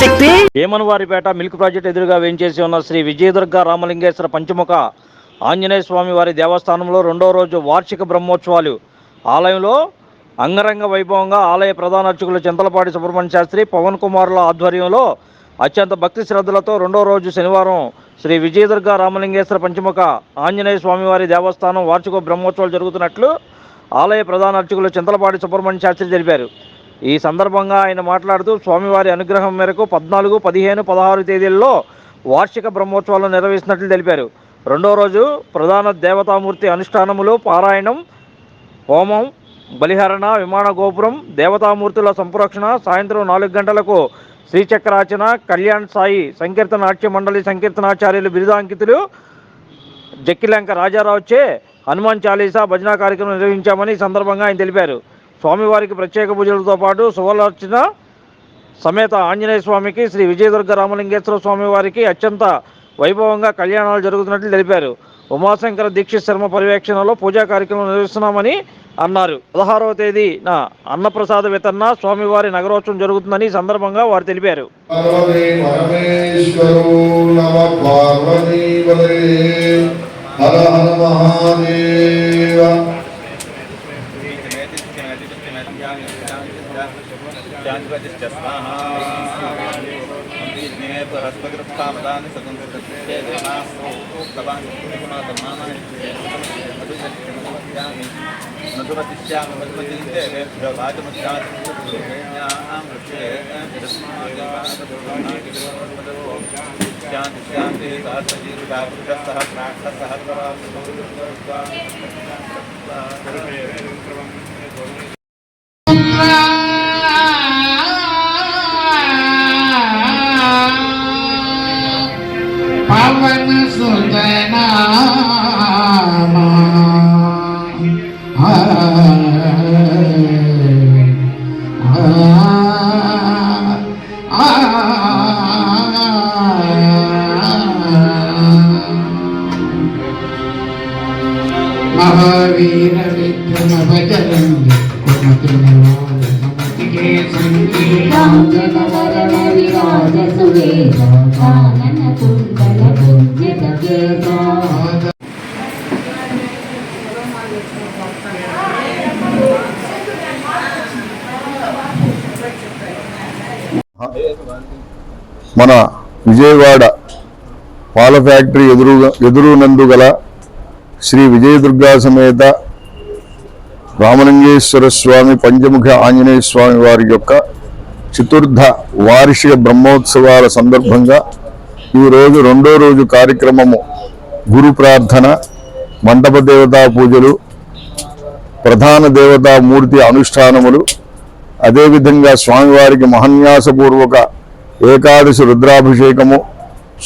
శక్తి? ఏమనవారిపేట milk project ఎదురుగా వేయించేసి ఉన్న శ్రీ విజయదుర్గ రామలింగేశ్వర పంచముఖ ఆంజనేయ స్వామి వారి దేవస్థానంలో రెండో రోజు వార్షిక బ్రహ్మోత్సవాలు. ఆలయంలో అంగరంగ వైభవంగా ఆలయ ప్రధాన అర్చకులు చింతలపాటి సుబ్రహ్మణ్య శాస్త్రి పవన్ కుమార్ల ఆధ్వర్యంలో అత్యంత భక్తి శ్రద్ధలతో రెండో రోజు శనివారం శ్రీ విజయదుర్గ రామలింగేశ్వర పంచముఖ ఆంజనేయ స్వామివారి దేవస్థానం వార్షిక బ్రహ్మోత్సవాలు జరుగుతున్నట్లు ఆలయ ప్రధాన అర్చకులు చింతలపాటి సుబ్రహ్మణ్య శాస్త్రి తెలిపారు. ఈ సందర్భంగా ఆయన మాట్లాడుతూ స్వామివారి అనుగ్రహం మేరకు పద్నాలుగు పదిహేను పదహారు తేదీల్లో వార్షిక బ్రహ్మోత్సవాలు నిర్వహిస్తున్నట్లు తెలిపారు. రెండో రోజు ప్రధాన దేవతామూర్తి అనుష్ఠానములు పారాయణం హోమం బలిహరణ విమాన గోపురం దేవతామూర్తుల సంప్రోక్షణ సాయంత్రం నాలుగు గంటలకు శ్రీచక్రార్చన కళ్యాణ్ సాయి సంకీర్తనాట్య మండలి సంకీర్తనాచార్యులు బిరుదాంకితులు జక్కిలంక రాజారావుచే హనుమాన్ చాలీసా భజన కార్యక్రమం నిర్వహించామని ఈ సందర్భంగా ఆయన తెలిపారు. స్వామివారికి ప్రత్యేక పూజలతో పాటు సువర్ణార్చన సమేత ఆంజనేయ స్వామికి శ్రీ విజయదుర్గ రామలింగేశ్వర స్వామివారికి అత్యంత వైభవంగా కళ్యాణాలు జరుగుతున్నట్లు తెలిపారు. ఉమాశంకర దీక్షిత్ శర్మ పర్యవేక్షణలో పూజా కార్యక్రమం నిర్వహిస్తున్నామని అన్నారు పదహారవ తేదీన అన్నప్రసాద వితరణ స్వామివారి నగరోత్సవం జరుగుతుందని సందర్భంగా వారు తెలిపారు పార్వతీ పరమేశ్వరో నమ పార్వతీ పదే హర హర మహాదేవ శాంతి శాంతి మహావీర విక్రమ భజరంగి కుమతులవాల సమతికే సంగీతం రాజనవరణ విరాజ సువేద కానన కుండల కుంజిత కేశా మన విజయవాడ పాల ఫ్యాక్టరీ ఎదురు ఎదురునందు గల శ్రీ విజయదుర్గా సమేత రామలింగేశ్వర స్వామి పంచముఖ ఆంజనేయ స్వామి వారి యొక్క చతుర్థ వార్షిక బ్రహ్మోత్సవాల సందర్భంగా ఈరోజు రెండో రోజు కార్యక్రమము గురు ప్రార్థన మండప దేవతా పూజలు ప్రధాన దేవతా మూర్తి అనుష్ఠానములు అదేవిధంగా స్వామివారికి మహన్యాసపూర్వక ఏకాదశి రుద్రాభిషేకము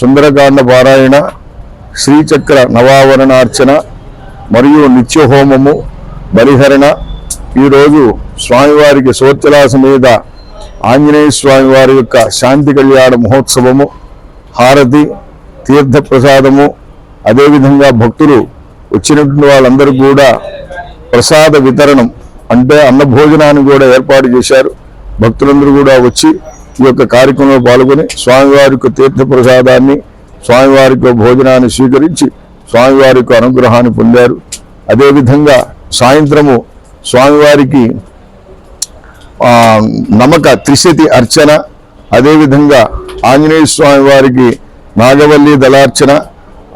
సుందరకాండ పారాయణ శ్రీచక్ర నవావరణార్చన మరియు నిత్యహోమము బలిహరణ. ఈరోజు స్వామివారికి సోత్యలాస మీద ఆంజనేయ స్వామి వారి యొక్క శాంతి కళ్యాణ మహోత్సవము హారతి తీర్థ ప్రసాదము అదేవిధంగా భక్తులు వచ్చినటువంటి వాళ్ళందరూ కూడా ప్రసాద వితరణం అంటే అన్నభోజనాన్ని కూడా ఏర్పాటు చేశారు. భక్తులందరూ కూడా వచ్చి ఈ యొక్క కార్యక్రమంలో పాల్గొని స్వామివారి యొక్క తీర్థ ప్రసాదాన్ని స్వామివారి యొక్క భోజనాన్ని స్వీకరించి స్వామివారి యొక్క అనుగ్రహాన్ని పొందారు. అదేవిధంగా సాయంత్రము స్వామివారికి నమక త్రిశతి అర్చన అదేవిధంగా ఆంజనేయ స్వామివారికి నాగవల్లి దళార్చన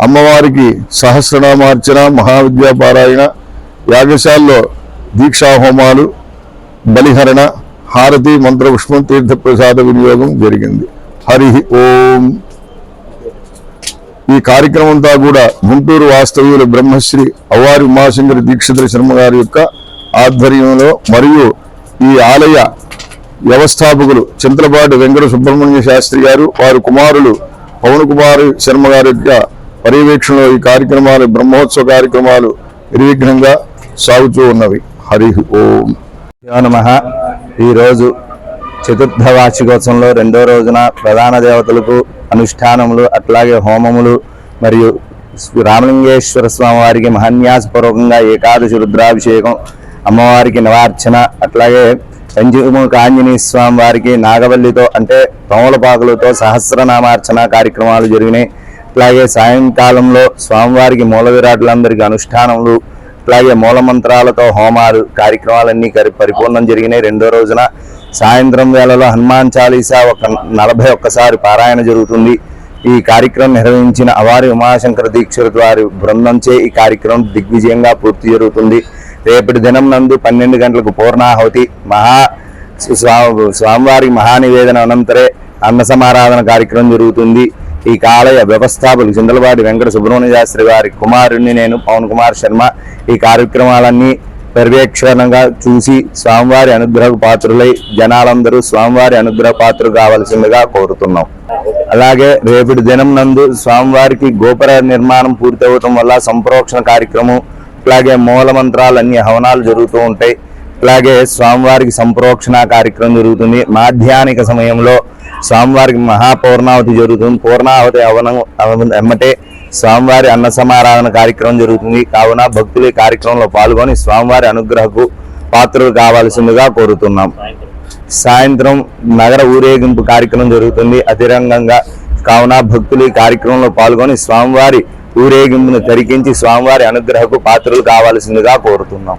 అమ్మవారికి సహస్రనామార్చన మహావిద్యాపారాయణ యాగశాలలో దీక్షాహోమాలు బలిహరణ హారతి మంత్రపుష్పం తీర్థప్రసాద వినియోగం జరిగింది. హరి ఓం. ఈ కార్యక్రమం అంతా కూడా గుంటూరు వాస్తవ్యుల బ్రహ్మశ్రీ అవ్వారి ఉమాశంకర దీక్షితుల శర్మ గారి యొక్క ఆధ్వర్యంలో మరియు ఈ ఆలయ వ్యవస్థాపకులు చింతలపాటి వెంకట సుబ్రహ్మణ్య శాస్త్రి గారు వారి కుమారులు పవన్ కుమార్ శర్మ గారి యొక్క పర్యవేక్షణలో ఈ కార్యక్రమాలు బ్రహ్మోత్సవ కార్యక్రమాలు నిర్విఘ్నంగా సాగుతూ ఉన్నవి. హరి ఓం. నమ. ఈరోజు చతుర్థ వార్షికోత్సవంలో రెండో రోజున ప్రధాన దేవతలకు అనుష్ఠానములు అట్లాగే హోమములు మరియు రామలింగేశ్వర స్వామి వారికి మహాన్యాసపూర్వకంగా ఏకాదశి రుద్రాభిషేకం అమ్మవారికి నవార్చన అట్లాగే పంచముఖ ఆంజనేయ స్వామి వారికి నాగవల్లితో అంటే తోమలపాకులతో సహస్రనామార్చన కార్యక్రమాలు జరిగినాయి. అట్లాగే సాయంకాలంలో స్వామివారికి మూల విరాట్లందరికీ అనుష్ఠానములు అట్లాగే మూలమంత్రాలతో హోమాలు కార్యక్రమాలన్నీ కరి- పరిపూర్ణం జరిగినాయి. రెండో రోజున సాయంత్రం వేళలో హనుమాన్ చాలీసా ఒక నలభై ఒక్కసారి పారాయణ జరుగుతుంది. ఈ కార్యక్రమం నిర్వహించిన అవారి ఉమాశంకర దీక్షితుల వారి బృందంచే ఈ కార్యక్రమం దిగ్విజయంగా పూర్తి జరుగుతుంది. రేపటి దినం నందు పన్నెండు గంటలకు పూర్ణాహుతి మహా స్వా- స్వామివారి మహానివేదన అనంతరే అన్న సమారాధన కార్యక్రమం జరుగుతుంది. ఈ కాలయ వ్యవస్థాపకులు చిందలపాటి వెంకట సుబ్రహ్మణ్య శాస్త్రి వారి కుమారుణ్ణి నేను పవన్ కుమార్ శర్మ. ఈ కార్యక్రమాలన్నీ పర్యవేక్షణగా చూసి స్వామివారి అనుగ్రహ పాత్రులై జనాలందరూ స్వామివారి అనుగ్రహ పాత్రులు కావలసిందిగా కోరుతున్నాం. అలాగే రేపటి దినం నందు స్వామివారికి గోపుర నిర్మాణం పూర్తవటం వల్ల సంప్రోక్షణ కార్యక్రమం అలాగే మూల మంత్రాలు అన్ని హవనాలు జరుగుతూ ఉంటాయి. అలాగే స్వామివారికి సంప్రోక్షణ కార్యక్రమం జరుగుతుంది. మాధ్యానిక సమయంలో స్వామివారికి మహాపూర్ణావతి జరుగుతుంది. పూర్ణావతి అవనం ఎమ్మటే స్వామివారి అన్న సమారాధన కార్యక్రమం జరుగుతుంది. కావున భక్తులు ఈ కార్యక్రమంలో పాల్గొని స్వామివారి అనుగ్రహకు పాత్రలు కావాల్సిందిగా కోరుతున్నాం. సాయంత్రం నగర ఊరేగింపు కార్యక్రమం జరుగుతుంది. అతిరంగంగా కావున భక్తులు ఈ కార్యక్రమంలో పాల్గొని స్వామివారి ఊరేగింపును తరికించి స్వామివారి అనుగ్రహకు పాత్రలు కావాల్సిందిగా కోరుతున్నాం.